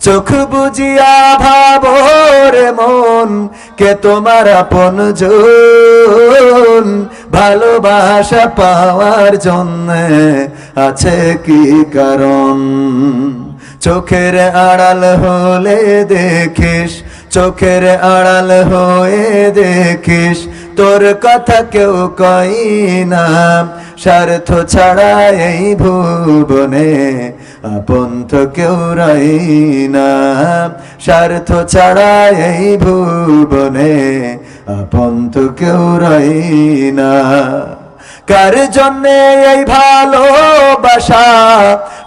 চোখ বুঝিয়া ভাবর মন, কে তোমার আপন ভালোবাসা পাওয়ার জন্য আছে কি কারণ? চোখের আড়াল হলে দেখিস, চোখের আড়াল হয়ে দেখিস তোর কথা কেউ কই না। স্বার্থ ছাড়া এই ভুবনে আপন তো কেউ রাই না। স্বার্থ ছাড়া এই ভুবনে আপন তো কেউ রাই না। কার জন্যে এই ভালোবাসা?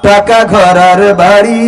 টাকা ঘরার বাড়ি।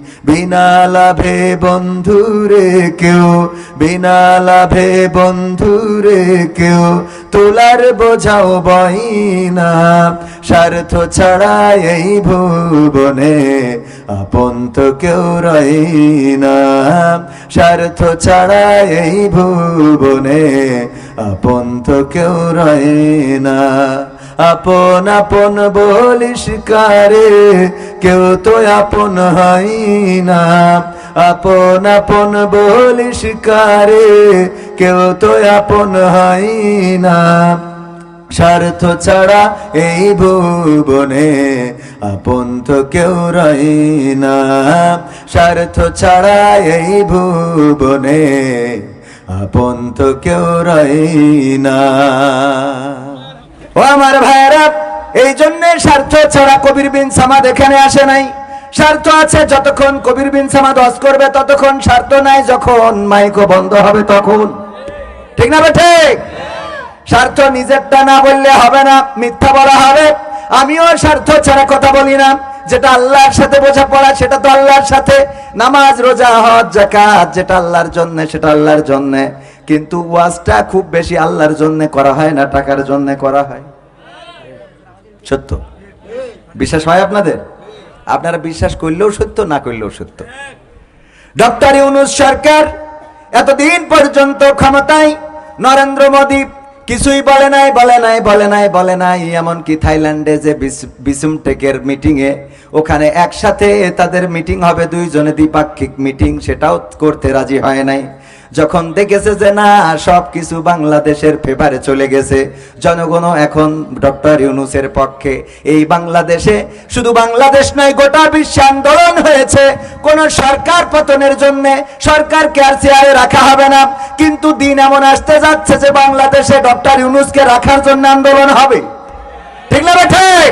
বিনা লাভে বন্ধুরে কেউ, বিনা লাভে বন্ধুরে কেউ, তোলার বোঝাও বইনা স্বার্থ ছাড়া এই ভুবনে আপন তো কেউ রই না। স্বার্থ ছাড়া এই ভুবনে আপন তো কেউ রই না। আপন আপন বলিস কারে, কেউ তো আপন হয় না। আপন আপন বলিস কারে, কেউ তো আপন হয় না। স্বার্থ ছাড়া এই ভুবনে আপন তো কেউ রই না। স্বার্থ ছাড়া এই ভুবনে আপন তো কেউ রই না। ও আমার ভাইয়েরা, এই জন্য স্বার্থ ছাড়া কবির বিন সামাদ এখানে আসে নাই। স্বার্থ আছে যতক্ষণ কবির বিন সামাদ হজ করবে, ততক্ষণ স্বার্থ নাই, যখন মাইকো বন্ধ হবে তখন। ঠিক না ঠিক স্বার্থ নিজেরটা না বললে হবে না, মিথ্যা বলা হবে। আমিও স্বার্থ ছাড়া কথা বলি না। যেটা আল্লাহর সাথে বোঝা পড়া সেটা তো আল্লাহর সাথে। নামাজ, রোজা, হজ জাকাত যেটা আল্লাহর জন্য, সেটা আল্লাহর জন্য। কিন্তু ওয়াজটা খুব বেশি আল্লাহর জন্য করা হয় না, টাকার জন্য করা হয়। সত্য? বিশ্বাস হয় আপনাদের? আপনারা বিশ্বাস করলেও সত্য, না করলেও সত্য। ডক্টর ইউনুস সরকার এতদিন পর্যন্ত ক্ষমতায় নরেন্দ্র মোদী কিছুই বলে নাই বলে নাই বলে নাই বলে নাই, এমনকি থাইল্যান্ডে যে বিস- বিসুম টেকের মিটিং এ ওখানে একসাথে তাদের মিটিং হবে, দুইজনে দ্বিপাক্ষিক মিটিং, সেটাও করতে রাজি হয় নাই। যখন দেখেছে যে না সব কিছু বাংলাদেশের ফেভারে চলে গেছে, জনগণও এখন ডক্টর ইউনুসের পক্ষে। এই বাংলাদেশে শুধু বাংলাদেশ নয়, গোটা বিশ্বে আন্দোলন হয়েছে। কোন সরকার পতনের জন্য সরকারকে আর চেয়ারে রাখা হবে না। কিন্তু দিন এমন আসতে যাচ্ছে যে বাংলাদেশে ডক্টর ইউনুসকে রাখার জন্য আন্দোলন হবে। ঠিক না ঠিক?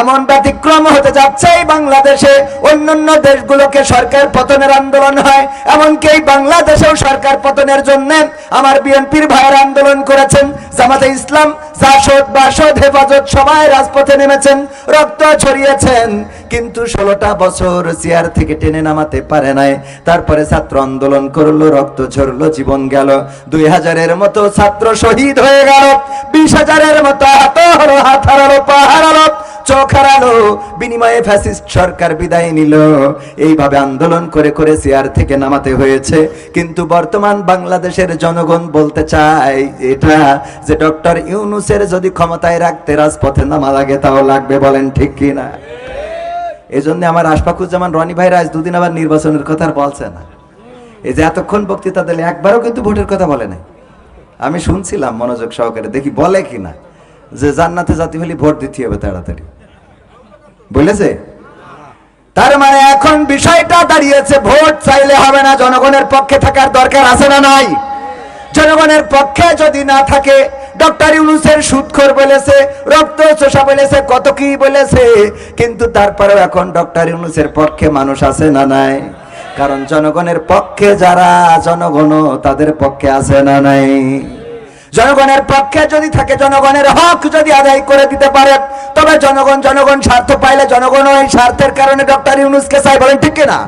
এমন ব্যতিক্রম হতে যাচ্ছে এই বাংলাদেশে। অন্যান্য দেশগুলোকে সরকার পতনের আন্দোলন হয়। এমনকি এই বাংলাদেশেও সরকার পতনের জন্য আমার বিএনপির ভাইয়ের আন্দোলন করেছেন। জামাতে ইসলাম, জাসদ, বাসদ, হেফাজত সবাই রাজপথে নেমেছেন, রক্ত ছড়িয়েছেন। কিন্তু ষোলোটা বছর চেয়ার থেকে টেনে নামাতে পারে নাই। তারপরে ছাত্র আন্দোলন করল, রক্ত ঝরলো, জীবন গেল। দুই হাজারের মতো ছাত্র শহীদ হয়ে গেল। বিশ হাজারের মতো হাত চোখ হারালো বিনিময়ে ফ্যাসিস্ট সরকার বিদায় নিল। এইভাবে আন্দোলন করে করে চেয়ার থেকে নামাতে হয়েছে। কিন্তু বর্তমান বাংলাদেশের জনগণ বলতে চায় এটা যে ডক্টর ইউনুসের যদি ক্ষমতায় রাখতে রাজপথে নামা লাগে, তাও লাগবে বলেন ঠিক কি না এই জন্য আমার আশফাকুজ্জামান রনি ভাইরা আজ দুদিন আবার নির্বাচনের কথা বলছে না। এই যে এতক্ষণ বক্তৃতা দিলে একবারও কিন্তু ভোটের কথা বলে নাই। আমি শুনছিলাম মনোযোগ সহকারে, দেখি বলে কি না যে জান্নাতে জাতি হলে ভোট দিতে হবে তাড়াতাড়ি। বলেছে তার মানে এখন বিষয়টা দাঁড়িয়েছে, ভোট চাইলে হবে না, জনগণের পক্ষে থাকার দরকার আছে না নাই? জনগণের পক্ষে যদি না থাকে, ডক্টর ইউনুসের সুদখোর বলেছে, রক্ত চোষা বলেছে, কত কি বলেছে, কিন্তু তারপরেও এখন ডক্টর ইউনুসের পক্ষে মানুষ আছে না নাই? কারণ জনগণের পক্ষে যারা জনগণ তাদের পক্ষে আছে না নাই? জনগণের পক্ষে যদি থাকে, জনগণের হক যদি আদায় করে দিতে পারে, তবে জনগণ জনগণ স্বার্থ পাইলে জনগণ ওই স্বার্থের কারণে ডক্টর ইউনুসকে চাই বলেন ঠিক না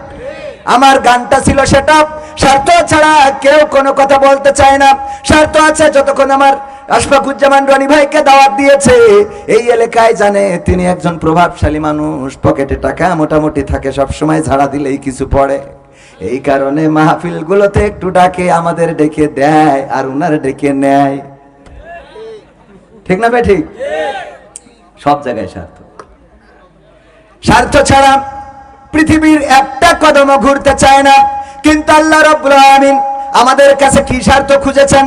আমার গানটা ছিল সেটা স্বার্থ ছাড়া কেউ কোনো কথা বলতে চায় না। স্বার্থ আছে যতক্ষণ আমার আশফাকুজ্জামান রনি ভাইকে দাওয়াত দিয়েছে। এই এলাকায় জানে তিনি একজন প্রভাবশালী মানুষ। পকেটে টাকা মোটামুটি থাকে সব সময় ঝাড়া দিলেই কিছু পড়ে। এই কারণে মাহফিল গুলোতে একটু ডাকে, আমাদের ডেকে দেয় আর উনার ডেকে নেয়। ঠিক না ভাই, ঠিক? সব জায়গায় স্বার্থ। স্বার্থ ছাড়া পৃথিবীর একটা কদমও ঘুরতে চায় না। কিন্তু আল্লাহ রব্বুল আমাদের কাছে কি স্বার্থ খুঁজেছেন?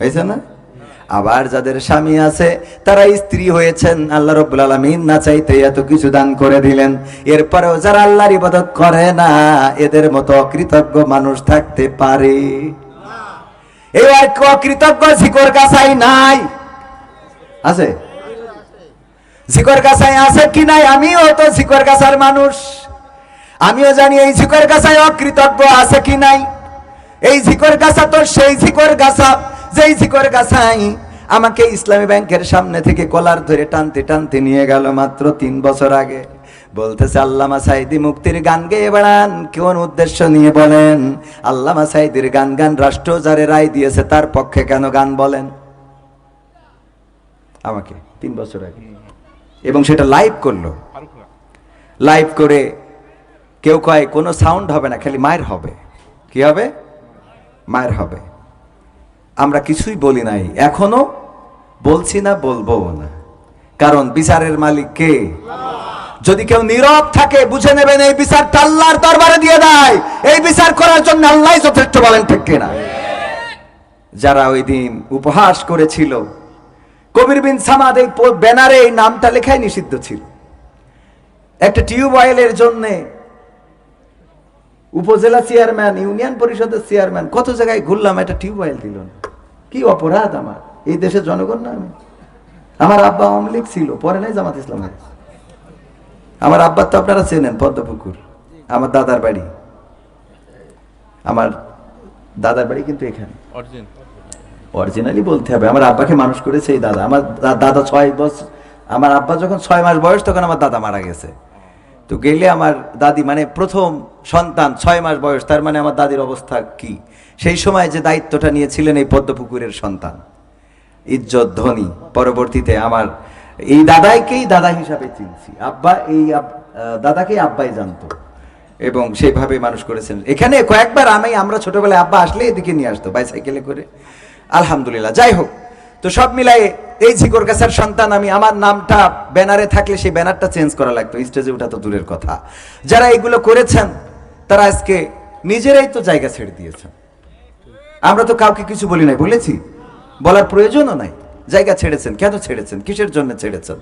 হয়েছে না? আবার যাদের স্বামী আছে, তারা স্ত্রী হয়েছেন, আল্লাহ রব্বুল আলামিন না চাইতে এত কিছু দান করে দিলেন। এরপরেও যারা আল্লাহর ইবাদত করে না, এদের মতো অকৃতজ্ঞ মানুষ থাকতে পারে। এই এক অকৃতজ্ঞ শিকড় গাছাই নাই। আছে? শিকড় গাছাই আছে কি নাই? আমিও তো শিকড় গাছার মানুষ। আমিও জানি এই শিকড় গাছায় অকৃতজ্ঞ আছে কি নাই। এই ঝিকর গাছা তো সেই ঝিকর গাছা। যেই ঝিকর গাছাই, আমাকে ইসলামী ব্যাংকের সামনে থেকে কলার ধরে টানতে টানতে নিয়ে গেল মাত্র তিন বছর আগে। বলতেছে, আল্লামা সাইদি মুক্তির গান গেয়ে বেড়ান কোন উদ্দেশ্য নিয়ে বলেন? আল্লামা সাইদির গান গান রাষ্ট্র যারে রায় দিয়েছে, তার পক্ষে কেন গান বলেন? আমাকে, তিন বছর আগে। এবং সেটা লাইভ করল। লাইভ করে কেউ কয়, কোনো সাউন্ড হবে না, খালি মায়ের হবে। কি হবে? মায়ের হবে। আমরা কিছুই বলি নাই, এখনও বলছি না বলব না। কারণ বিচারের মালিক কে? যদি কেউ নীরব থাকে, বুঝে নেবেন এই বিচার আল্লাহর দরবারে দিয়ে দেয়। এই বিচার করার জন্য আল্লাহ যথেষ্ট বলেন, ঠিক কিনা? যারা ওই দিন উপহাস করেছিল, কবির বিন সামাদ এই ব্যানারে এই নামটা লেখাই নিষিদ্ধ ছিল। একটা টিউবওয়েলের জন্যে উপজেলা চেয়ারম্যান ইউনিয়ন পরিষদের চেয়ারম্যান কত জায়গায় ঘুরলাম একটা টিউবওয়েল দিল না। কি অপরাধ আমার? এই দেশের জনগণ না আমি। আমার আব্বা আওয়ামী লীগ ছিল পরে নাই জামাত ইসলাম আমার আব্বার তো আপনারা চেনেন পদ্মপুকুর আমার দাদার বাড়ি। আমার দাদার বাড়ি কিন্তু এখানে। অরিজিনালি বলতে হবে আমার আব্বাকে মানুষ করেছে এই দাদা। আমার দাদা ছয় বছর আমার আব্বা যখন ছয় মাস বয়স তখন আমার দাদা মারা গেছে। তো গেলে আমার দাদি মানে প্রথম সন্তান ছয় মাস বয়স, তার মানে আমার দাদির অবস্থা কি? সেই সময় যে দায়িত্বটা নিয়েছিলেন এই পদ্মপুকুরের সন্তান, ইজ্জত, ধনী, পরবর্তীতে আমার এই দাদাইকেই দাদা হিসাবে চিনছি। আব্বা এই দাদাকেই আব্বাই জানতো এবং সেইভাবে মানুষ করেছেন। এখানে কয়েকবার আমি, আমরা ছোটবেলায় আব্বা আসলে এদিকে নিয়ে আসতো, বাইসাইকেলে করে। আলহামদুলিল্লাহ, যাই হোক। তো সব মিলাই এই ঝিকর গাছের সন্তান আমি, আমার নামটা ব্যানারে থাকলে সেই ব্যানারটা চেঞ্জ করা লাগতো, স্টেজে ওঠা তো দূরের কথা। যারা এগুলো করেছেন, তারা আজকে নিজেরাই তো জায়গা ছেড়ে দিয়েছেন। আমরা তো কাউকে কিছু বলি নাই, বলেছি? বলার প্রয়োজনও নাই। জায়গা ছেড়েছেন, কেন ছেড়েছেন? কিসের জন্য ছেড়েছেন?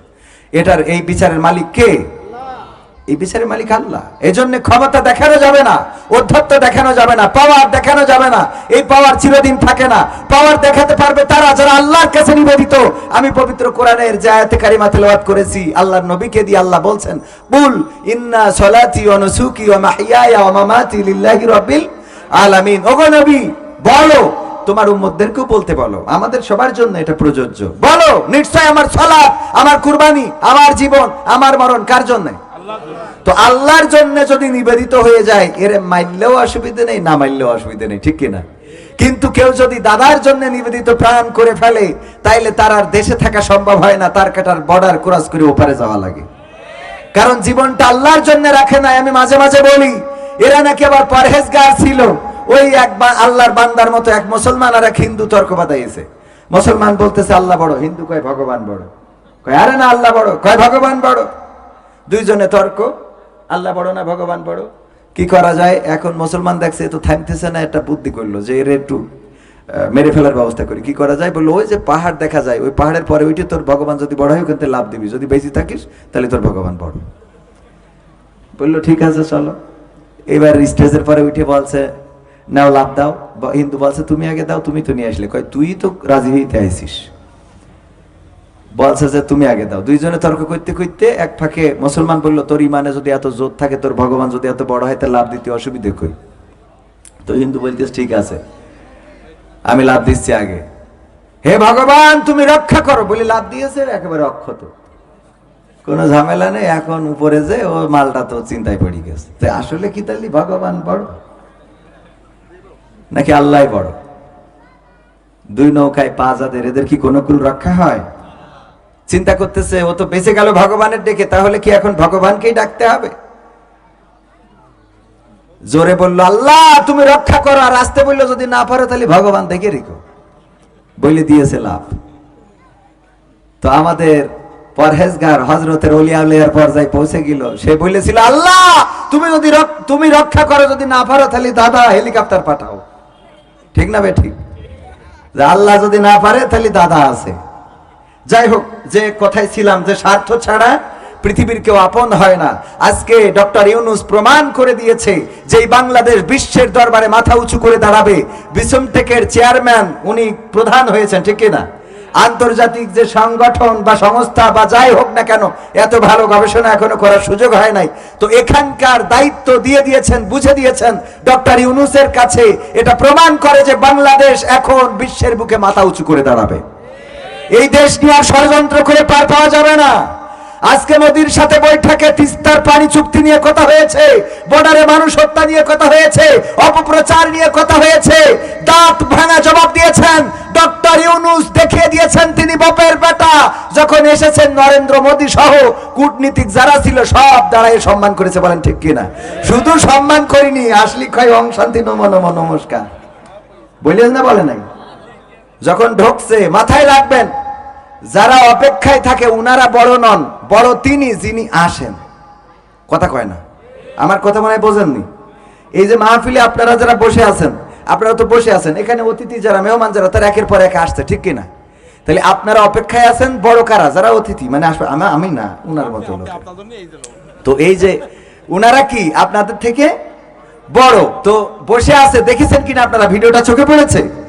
এটার এই বিচারের মালিক কে? এই বিচারের মালিক আল্লাহ। এই জন্য ক্ষমতা দেখানো যাবে না, অধ্যত্ত দেখানো যাবে না পাওয়ার দেখানো যাবে না। এই পাওয়ার চিরদিন থাকে না। পাওয়ার দেখাতে পারবে তারা যারা আল্লাহর কাছে নিবেদিত। আমি পবিত্র কোরআনের যে আয়াতে কারিমা তেলাওয়াত করেছি, আল্লাহর নবীকে দিয়ে আল্লাহ বলছেন, বুল ইন্না সলাতি ওয়া নুসুকি ওয়া মাহইয়ায়া মামাতি লিল্লাহি রাব্বিল আলামিন। ওগো নবী, বলো, তোমার উম্মতদেরকেও বলতে বলো। আমাদের সবার জন্য এটা প্রযোজ্য। বলো, নিশ্চয় আমার সালাত আমার কুরবানি, আমার জীবন, আমার মরণ কার জন্য? তো আল্লাহর জন্য যদি নিবেদিত হয়ে যায়, এর মাইললেও অসুবিধা নেই, না মাইললেও অসুবিধা নেই, ঠিক কিনা? কিন্তু কেউ যদি দাদার জন্য নিবেদিত প্রাণ করে ফেলে, তাইলে তার আর দেশে থাকা সম্ভব হয় না, তার কাটার বর্ডার ক্রস করে ওপারে যাওয়া লাগে। কারণ জীবনটা আল্লাহর জন্য রাখে নাই, আমি মাঝে মাঝে বলি, এরা নাকি আবার পরহেজগার ছিল, ওই এক আল্লাহর বান্দার মতো এক মুসলমান আর এক হিন্দু তর্ক বাদাইছে মুসলমান বলতেছে, আল্লাহ বড়। হিন্দু কয়, ভগবান বড়। কয়, আরে না, আল্লাহ বড়। কয়, ভগবান বড়। দুইজনে তর্ক, আল্লাহ বড় না, ভগবান বড় কি করা যায়? এখন মুসলমান দেখছে তো থামতেছে না, একটা বুদ্ধি করল যে এর একটু মেরে ফেলার ব্যবস্থা করি। কি করা যায়? বলল, ওই যে পাহাড় দেখা যায়, ওই পাহাড়ের পরে ওইটি তোর ভগবান যদি বড় হয় থেকে লাভ দিবি। যদি বেশি থাকিস, তাহলে তোর ভগবান বড় বলল, ঠিক আছে, চলো। এবার স্টেজের পরে উঠে বলছে, নাও, লাভ দাও। হিন্দু বলছে, তুমি আগে দাও, তুমি তো নিয়ে আসলে। কয়, তুই তো রাজি হইতে আইছিস বলছে যে তুমি আগে দাও। দুইজনে তর্ক করতে করতে এক ফাঁকে মুসলমান বলল, তোর ইমানে যদি এত জোর থাকে, তোর ভগবান যদি এত বড় হয়, তা লাভ দিতে অসুবিধে কই? তো হিন্দু বলতেস ঠিক আছে, আমি লাভ দিচ্ছি আগে। হে ভগবান, তুমি রক্ষা করো। বলে লাভ দিয়েছে, একেবারে অক্ষত। কোনো ঝামেলা নেই, এখন উপরে যে ও মালটা তো চিন্তায় পড়ে গেছে। তো আসলে কি তাহলে ভগবান বড়? নাকি আল্লাহ বড়? দুই নৌকায় পা যাদের এদের কি কোনো কুল রক্ষা হয়? চিন্তা করতেছে, ও তো বেঁচে গেল ভগবানের ডেকে, তাহলে কি এখন ভগবানকেই ডাকতে হবে? জোরে বলল, আল্লাহ, তুমি রক্ষা করো, আর আসতে বলল, যদি না পারো, তাহলে ভগবান দেখে রেখো। বলে দিয়েছে লাভ। তো আমাদের পরহেজগার হজরতের অলিয়াউলিয়ার পর্যায়ে পৌঁছে গেল। সে বলেছিল, আল্লাহ, তুমি যদি তুমি রক্ষা করো, যদি না পারো, তাহলে দাদা হেলিকপ্টার পাঠাও। ঠিক না বে ঠিক? আল্লাহ যদি না পারে, তাহলে দাদা আছে। যাই হোক যে কথায় ছিলাম যে স্বার্থ ছাড়া পৃথিবীর কেউ আপন হয় না। আজকে ডক্টর ইউনুস প্রমাণ করে দিয়েছে যে বাংলাদেশ বিশ্বের দরবারে মাথা উঁচু করে দাঁড়াবে বিসম টেকের চেয়ারম্যান উনি প্রধান হয়েছেন, ঠিক না আন্তর্জাতিক যে সংগঠন বা সংস্থা বা যাই হোক না কেন, এত ভালো গবেষণা এখনও করার সুযোগ হয় নাই। তো এখানকার দায়িত্ব দিয়ে দিয়েছেন, বুঝে দিয়েছেন ডক্টর ইউনুসের কাছে। এটা প্রমাণ করে যে বাংলাদেশ এখন বিশ্বের বুকে মাথা উঁচু করে দাঁড়াবে। এই দেশ নিয়ে আর ষড়যন্ত্র করে পার পাওয়া যাবে না। আজকে মোদির সাথে বৈঠকে তিস্তার পানি চুক্তি নিয়ে কথা হয়েছে বর্ডারে মানুষ হত্যা নিয়ে কথা হয়েছে, অপপ্রচার নিয়ে কথা হয়েছে, দাঁত ভাঙা জবাব দিয়েছেন। ডক্টর ইউনুস দেখিয়ে দিয়েছেন তিনি বাপের বেটা। যখন এসেছেন নরেন্দ্র মোদী সহ, কূটনীতিক যারা ছিল সব দাঁড়ায় সম্মান করেছে বলেন ঠিক কিনা। শুধু সম্মান করিনি, আসলি ক্ষয় অং শান্তি, নম নম, নমস্কার। বলিস না বলে নাই? যখন ঢুকছে, মাথায় রাখবেন যারা অপেক্ষায় থাকে উনারা বড় নন বড় তিনি যিনি আসেন। কথা কয় না? আমার কথা মনে হয় বোঝেননি। এই যে মাহফিলে আপনারা যারা বসে আছেন আপনারা তো বসে আছেন এখানে অতিথি যারা মেহমান যারা তারা একের পর এক আসছে ঠিক কিনা? তাহলে আপনারা অপেক্ষায় আছেন বড় কারা? যারা অতিথি মানে আসবে আমা- আমি না উনার মতো লোক। তো এই যে উনারা কি আপনাদের থেকে বড়? তো বসে আছে দেখেছেন কিনা আপনারা? ভিডিওটা চোখে পড়েছে?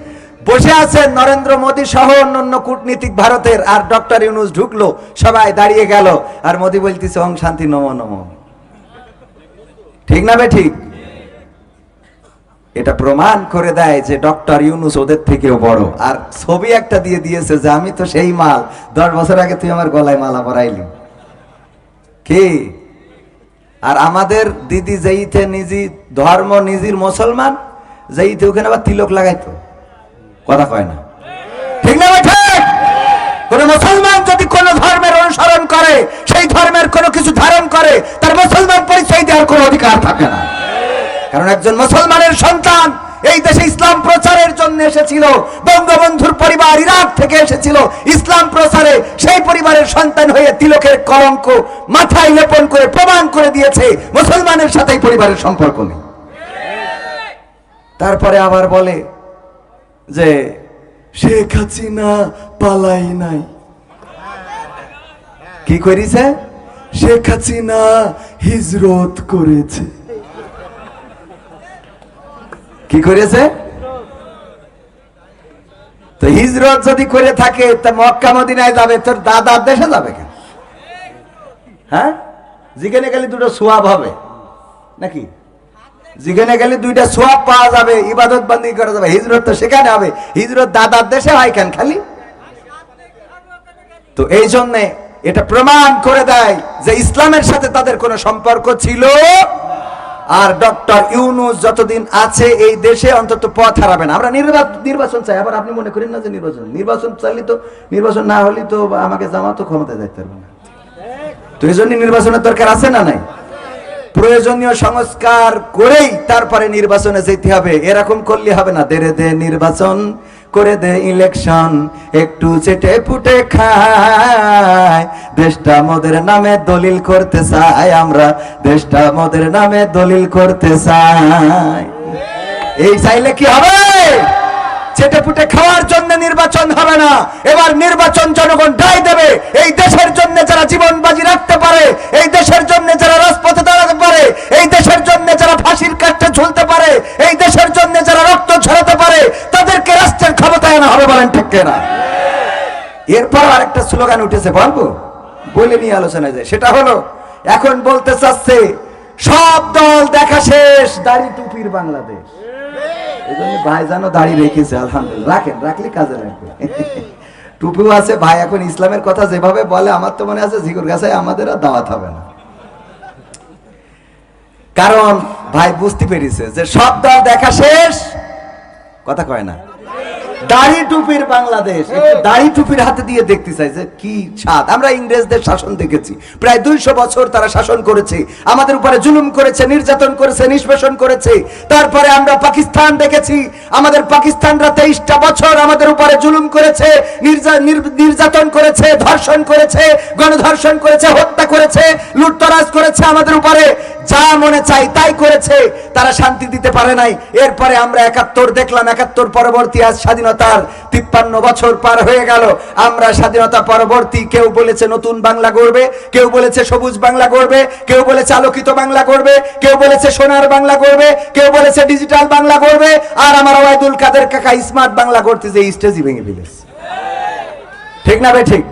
বসে আছেন নরেন্দ্র মোদী সহ অন্যান্য কূটনীতিক ভারতের, আর ডক্টর ইউনুস ঢুকলো, সবাই দাঁড়িয়ে গেল, আর মোদী বলতেছে, ওং শান্তি, নম নম। ঠিক না বে ঠিক? এটা প্রমাণ করে দেয় যে ডক্টর ইউনুস ওদের থেকেও বড়। আর ছবি একটা দিয়ে দিয়েছে যে, আমি তো সেই মাল। দশ বছর আগে তুই আমার গলায় মালা পরাইলি। কি? আর আমাদের দিদি যেইতে নিজি ধর্ম নিজির মুসলমান যেইতে ওখানে আবার তিলক লাগাইতো। কথা কয় না। ঠিক না ঠিক? কোন মুসলমান যদি কোন ধর্মের অনুসরণ করে, সেই ধর্মের কোনো কিছু ধারণ করে, তার মুসলমান পরিচয় দেওয়ার কোনো অধিকার থাকে না। কারণ একজন মুসলমানের সন্তান এই দেশে ইসলাম প্রচারের জন্য এসেছিল, বঙ্গবন্ধুর পরিবার ইরাক থেকে এসেছিল, ইসলাম প্রচারে সেই পরিবারের সন্তান হয়ে তিলকের কলঙ্ক মাথায় লেপন করে প্রমাণ করে দিয়েছে, মুসলমানের সাথে পরিবারের সম্পর্ক নেই। তারপরে আবার বলে যে শেখ হাসিনা পালাই নাই। কি করিছে শেখ হাসিনা হিজরত করেছে। কি করেছে? তো হিজরত যদি করে থাকে, তা মক্কা মদিনায় যাবে, তোর দাদার দেশে যাবে কেন? হ্যাঁ? যেখানে গেলে দুটো সোয়াব হবে। নাকি? যেখানে গেলে দুইটা সোয়াব পাওয়া যাবে, ইবাদত বন্দি করা যাবে, হিজরত তো সেখানে হবে। হিজরত দাদার দেশে হয় কেন খালি? তো এই জন্যে এটা প্রমাণ করে দেয় যে ইসলামের সাথে তাদের কোনো সম্পর্ক ছিল আর ডক্টর ইউনুস যতদিন আছে এই দেশে অন্তত পথ হারাবে না। আমরা নির্বা- নির্বাচন চাই। আবার আপনি মনে করেন না যে নির্বাচন? নির্বাচন চাইলে তো নির্বাচন না হলে তো আমাকে জামা তো ক্ষমতায় যাইতে পারবে না। তো এই জন্য নির্বাচনের দরকার আছে না নাই? প্রয়োজনীয় সংস্কার করেই তারপরে নির্বাচনে যেতে হবে। এরকম করলে হবে না। দেরে দে নির্বাচন, করে দে ইলেকশন। একটু চেটে ফুটে খায়। দেশটা মোদের নামে দলিল করতে চাই আমরা। দেশটা মোদের নামে দলিল করতে চাই এই চাইলে কি হবে? চেটে পুটে খাওয়ার জন্য নির্বাচন হবে না। এবার নির্বাচন জনগণ দায় দেবে। এই দেশের জন্য যারা জীবন বাজি রাখতে পারে, এই দেশের জন্য যারা রাজপথে দাঁড়াতে পারে, এই দেশের জন্য যারা ফাঁসির কাঠে ঝুলতে পারে, এই দেশের জন্য যারা বাঁচানো হবে বলেন ঠিক না এরপর আরেকটা স্লোগান উঠেছে, বলব? বলে নিয়ে আলোচনা যায় সেটা হলো, এখন বলতে চাচ্ছে, সব দল দেখা শেষ, দাড়ি টুপির বাংলাদেশ। এই জন্য ভাই জানো রেখেছে আলহামদুলিল্লাহ। রাখেন রাখলে কাজে লাগবে। টুপিও আছে ভাই এখন ইসলামের কথা যেভাবে বলে আমার তো মনে আছে গাছে আমাদের আর দাওয়াত হবে না। কারণ ভাই বুঝতে পেরেছে যে সব দল দেখা শেষ। কথা কয় না। দাড়ি টুপির বাংলাদেশ। দাড়ি টুপির হাতে দিয়ে দেখতে চাই যে কি স্বাদ আমরা ইংরেজদের শাসন দেখেছি। প্রায় দুইশো বছর তারা শাসন করেছে। আমাদের উপরে জুলুম করেছে নির্যাতন করেছে নিষ্পেষণ করেছে। তারপরে আমরা পাকিস্তান দেখেছি। আমাদের পাকিস্তানরা তেইশটা বছর আমাদের উপরে জুলুম করেছে নির্যা- নির্যাতন করেছে ধর্ষণ করেছে গণধর্ষণ করেছে হত্যা করেছে লুটতরাজ করেছে আমাদের উপরে। যা মনে চাই তাই করেছে। তারা শান্তি দিতে পারে নাই। এরপরে আমরা একাত্তর দেখলাম, একাত্তর পরবর্তী আজ স্বাধীনতার তিপ্পান্ন বছর পার হয়ে গেল। আমরা স্বাধীনতা পরবর্তী কেউ বলেছে নতুন বাংলা গড়বে, কেউ বলেছে সবুজ বাংলা গড়বে, কেউ বলেছে আলোকিত বাংলা গড়বে, কেউ বলেছে সোনার বাংলা গড়বে, কেউ বলেছে ডিজিটাল বাংলা গড়বে। আর আমার ওয়াইদুল কাদের কাকা স্মার্ট বাংলা গড়তে যে স্টেজই ভেঙে ফেলেছে। ঠিক না ভাই ঠিক?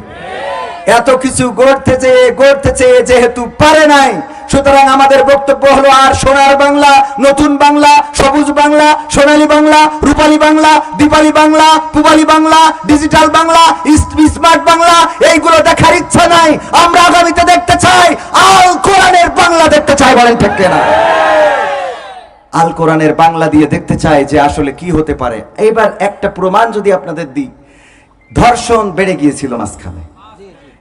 এত কিছু গড়তে চেয়ে গড়তে চেয়ে যেহেতু পারে নাই সুতরাং আমাদের বক্তব্য হলো আর সোনার বাংলা, নতুন বাংলা, সবুজ বাংলা, সোনালী বাংলা, রূপালী বাংলা, দীপালি বাংলা, পুবালি বাংলা, ডিজিটাল বাংলা স্মার্ট বাংলা, এইগুলো দেখার ইচ্ছা নাই। আমরা আগামীতে দেখতে চাই, আল কোরআনের বাংলা দেখতে চাই, বলেন ঠিক না আল কোরআনের বাংলা দিয়ে দেখতে চাই যে আসলে কি হতে পারে। এবার একটা প্রমাণ যদি আপনাদের দিই। ধর্ষণ বেড়ে গিয়েছিল মাঝখানে।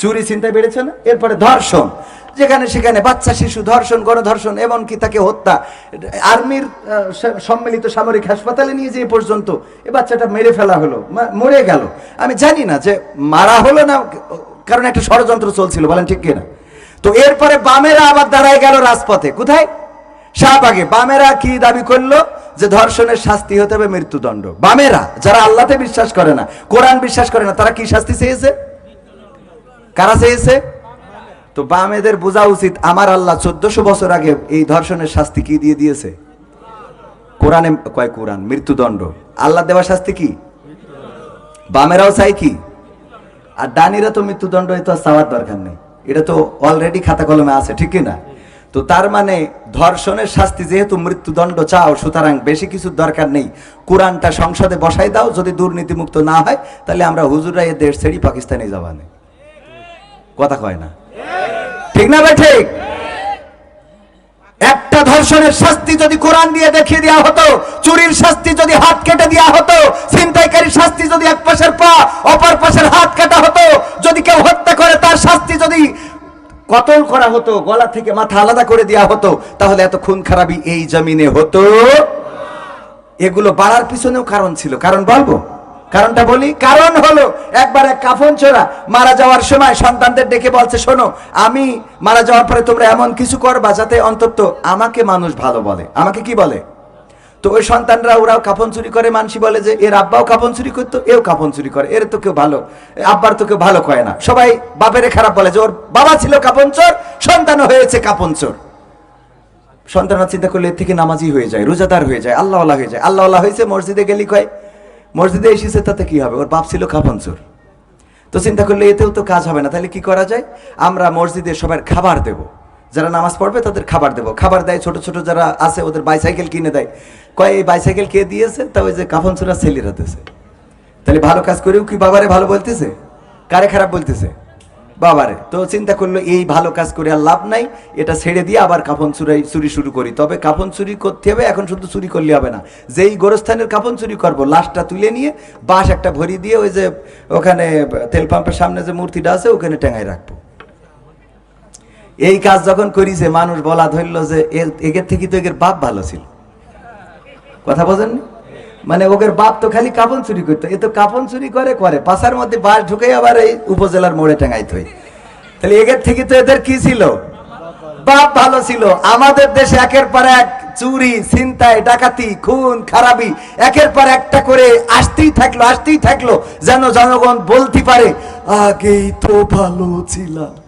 চুরি চিন্তায় বেড়েছে না? এরপরে ধর্ষণ। যেখানে সেখানে বাচ্চা, শিশু, ধর্ষণ, গণধর্ষণ, এমনকি তাকে হত্যা। আর্মির সম্মিলিত সামরিক হাসপাতালে নিয়ে যেয়ে পর্যন্ত এ বাচ্চাটা মেরে ফেলা হলো মরে গেল। আমি জানি না যে মারা হলো না, কারণ একটা ষড়যন্ত্র চলছিল, বলেন ঠিক কিনা। তো এরপরে বামেরা আবার দাঁড়ায় গেল রাজপথে। কোথায়? শাহবাগে। বামেরা কি দাবি করল? যে ধর্ষণের শাস্তি হতে হবে মৃত্যুদণ্ড। বামেরা, যারা আল্লাহতে বিশ্বাস করে না, কোরআন বিশ্বাস করে না, তারা কি শাস্তি চেয়েছে? কারা চেয়েছে? তো বামেদের বোঝা উচিত, আমার আল্লাহ চোদ্দশো বছর আগে এই ধর্ষণের শাস্তি কি দিয়ে দিয়েছে? কোরআনে, কয় কোরআন? মৃত্যুদণ্ড। আল্লাহ দেওয়া শাস্তি কি? বামেরাও চাই কি? আর ডানিরা তো মৃত্যুদণ্ড তো চাওয়ার দরকার নেই। এটা তো অলরেডি খাতা কলমে আছে, ঠিক না? তো তার মানে ধর্ষণের শাস্তি যেহেতু মৃত্যুদণ্ড চাও, সুতরাং বেশি কিছু দরকার নেই। কোরআনটা সংসদে বসাই দাও, যদি দুর্নীতিমুক্ত না হয়, তাহলে আমরা হুজুরা এ দেশ ছেড়ি পাকিস্তানে যাবানে কথা কয় না। ঠিক না ভাই, ঠিক? একটা ধর্ষণের শাস্তি যদি কোরআন দিয়ে দেখিয়ে দেওয়া হতো, চুরির শাস্তি যদি হাত কেটে দেওয়া হতো, ছিনতাইকারীর শাস্তি যদি এক পাশের পা, অপর পাশের হাত কাটা হতো, যদি কেউ হত্যা করে, তার শাস্তি যদি কতল করা হতো, গলা থেকে মাথা আলাদা করে দেওয়া হতো, তাহলে এত খুন খারাপি এই জমিনে হতো? এগুলো বাড়ার পিছনেও কারণ ছিল। কারণ বলব? কারণটা বলি, কারণ হলো, একবার এক কাফন চোরা মারা যাওয়ার সময় সন্তানদের ডেকে বলছে, শোনো, আমি মারা যাওয়ার পরে তোমরা এমন কিছু করবা যাতে অন্তত আমাকে মানুষ ভালো বলে। আমাকে কি বলে? তো ওই সন্তানরা, ওরাও কাফন চুরি করে, মানসি বলে যে, এর আব্বাও কাফন চুরি করতো, এও কাফন চুরি করে, এর তো কেউ ভালো, আব্বার তো কেউ ভালো কয় না। সবাই বাপেরে খারাপ বলে যে, ওর বাবা ছিল কাপন চোর, সন্তানও হয়েছে কাপন চোর। সন্তানরা চিন্তা করলে, এর থেকে নামাজি হয়ে যায়, রোজাদার হয়ে যায় আল্লাহ হয়ে যায়। আল্লাহ হয়েছে, মসজিদে গেলি কয় মসজিদে এসেছে, তাতে কি হবে? ওর বাপ ছিল কাপন চোর তো চিন্তা করলে এতেও তো কাজ হবে না, তাহলে কি করা যায়? আমরা মসজিদে সবার খাবার দেব। যারা নামাজ পড়বে, তাদের খাবার দেব। খাবার দেয় ছোট ছোট যারা আছে, ওদের বাইসাইকেল কিনে দেয়। কয়, এই বাইসাইকেল কে দিয়েছে? তা ওই যে কাফন চোরা ছেলেরা দিয়েছে তাহলে ভালো কাজ করেও কি বাবারে ভালো বলতেছে? কারে খারাপ বলতেছে? বাবারে, তো চিন্তা করল, এই ভালো কাজ করে আর লাভ নাই, এটা ছেড়ে দিয়ে আবার কাফন চুরাই, চুরি শুরু করি। তবে কাফন চুরি করতে হবে, এখন শুধু চুরি করলে হবে না। যেই গোরস্থানের কাফন চুরি করব, লাশটা তুলে নিয়ে, বাঁশ একটা ভরি দিয়ে ওই যে, ওখানে তেল পাম্পের সামনে যে মূর্তিটা আছে, ওখানে টেঙায় রাখব। এই কাজ যখন করিছে, মানুষ বলা ধরলো যে এর এগের থেকে তো এগের বাপ ভালো ছিল। কথা বোঝেন মানে ওদের বাপ তো খালি কাপন চুরি করতো। এ তো কাপন চুরি করে করে। পাশার মধ্যে বাস ঢুকে আবার এই উপজেলার মোড়ে টাঙাইত তাহলে এদের থেকে তো এদের কি ছিল? বাপ ভালো ছিল। আমাদের দেশে একের পর এক চুরি, ছিনতাই, ডাকাতি, খুন, খারাপি, একের পর একটা করে আসতেই থাকল আসতেই থাকল, যেন জনগণ বলতে পারে, আগেই তো ভালো ছিলাম।